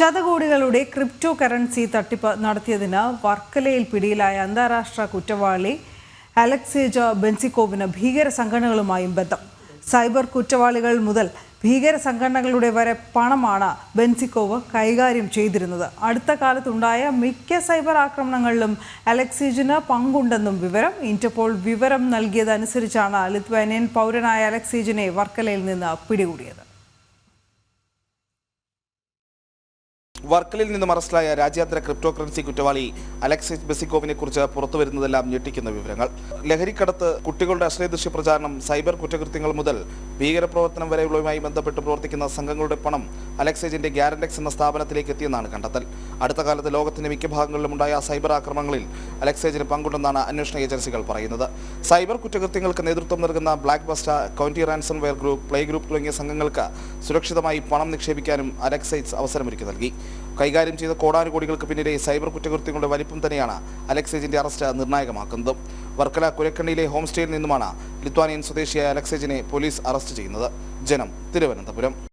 ശതകോടികളുടെ crypto currency തട്ടിപ്പ് നടത്തിയതിന് വർക്കലയിൽ പിടിയിലായ അന്താരാഷ്ട്ര കുറ്റവാളി അലക്സേജ ബെൻസിക്കോവിന് ഭീകര സംഘടനകളുമായും ബന്ധം. സൈബർ കുറ്റവാളികൾ മുതൽ ഭീകര സംഘടനകളുടെ വരെ പണമാണ് ബെൻസിക്കോവ് കൈകാര്യം ചെയ്തിരുന്നത്. അടുത്ത കാലത്തുണ്ടായ മിക്ക സൈബർ ആക്രമണങ്ങളിലും അലക്സേജിന് പങ്കുണ്ടെന്നും വിവരം ഇന്റർപോൾ വിവരം നൽകിയതനുസരിച്ചാണ് ലിത്വാനിയൻ പൗരനായ അലക്സേജിനെ വർക്കലയിൽ നിന്ന് പിടികൂടിയത്. വർക്കലിൽ നിന്നും അറസ്റ്റിലായ രാജ്യാന്തര ക്രിപ്റ്റോ കറൻസി കുറ്റവാളി അലക്സിസ് ബെസിക്കോവിനെ കുറിച്ച് പുറത്തുവരുന്നതെല്ലാം ഞെട്ടിക്കുന്ന വിവരങ്ങൾ. ലഹരിക്കടത്ത് കുട്ടികളുടെ അശ്ലീദൃശ്യ പ്രചാരണം സൈബർ കുറ്റകൃത്യങ്ങൾ മുതൽ ഭീകരപ്രവർത്തനം വരെയുള്ളവയുമായി ബന്ധപ്പെട്ട് പ്രവർത്തിക്കുന്ന സംഘങ്ങളുടെ പണം അലക്സേജിന്റെ ഗ്യാരൻഡെക്സ് എന്ന സ്ഥാപനത്തിലേക്ക് എത്തിയെന്നാണ് കണ്ടെത്തൽ. അടുത്ത കാലത്ത് ലോകത്തിന്റെ മിക്ക ഭാഗങ്ങളിലും ഉണ്ടായ സൈബർ ആക്രമണങ്ങളിൽ അലക്സേജിന് പങ്കുണ്ടെന്നാണ് അന്വേഷണ ഏജൻസികൾ പറയുന്നത്. സൈബർ കുറ്റകൃത്യങ്ങൾക്ക് നേതൃത്വം നൽകുന്ന Black Basta Conti ransomware group Play group തുടങ്ങിയ സംഘങ്ങൾക്ക് സുരക്ഷിതമായി പണം നിക്ഷേപിക്കാനും അലക്സൈസ് അവസരമൊരുക്കി നൽകി. കൈകാര്യം ചെയ്ത കോടാനുകോടികൾക്ക് പിന്നിലെ സൈബർ കുറ്റകൃത്യങ്ങളുടെ വലിപ്പം തന്നെയാണ് അലക്സേജിന്റെ അറസ്റ്റ് നിർണായകമാക്കുന്നത്. വർക്കല കുരക്കണ്ണിയിലെ ഹോം നിന്നുമാണ് ലിത്വാനിയൻ സ്വദേശിയായ അലക്സേജിനെ പോലീസ് അറസ്റ്റ് ചെയ്യുന്നത്. ജനം തിരുവനന്തപുരം.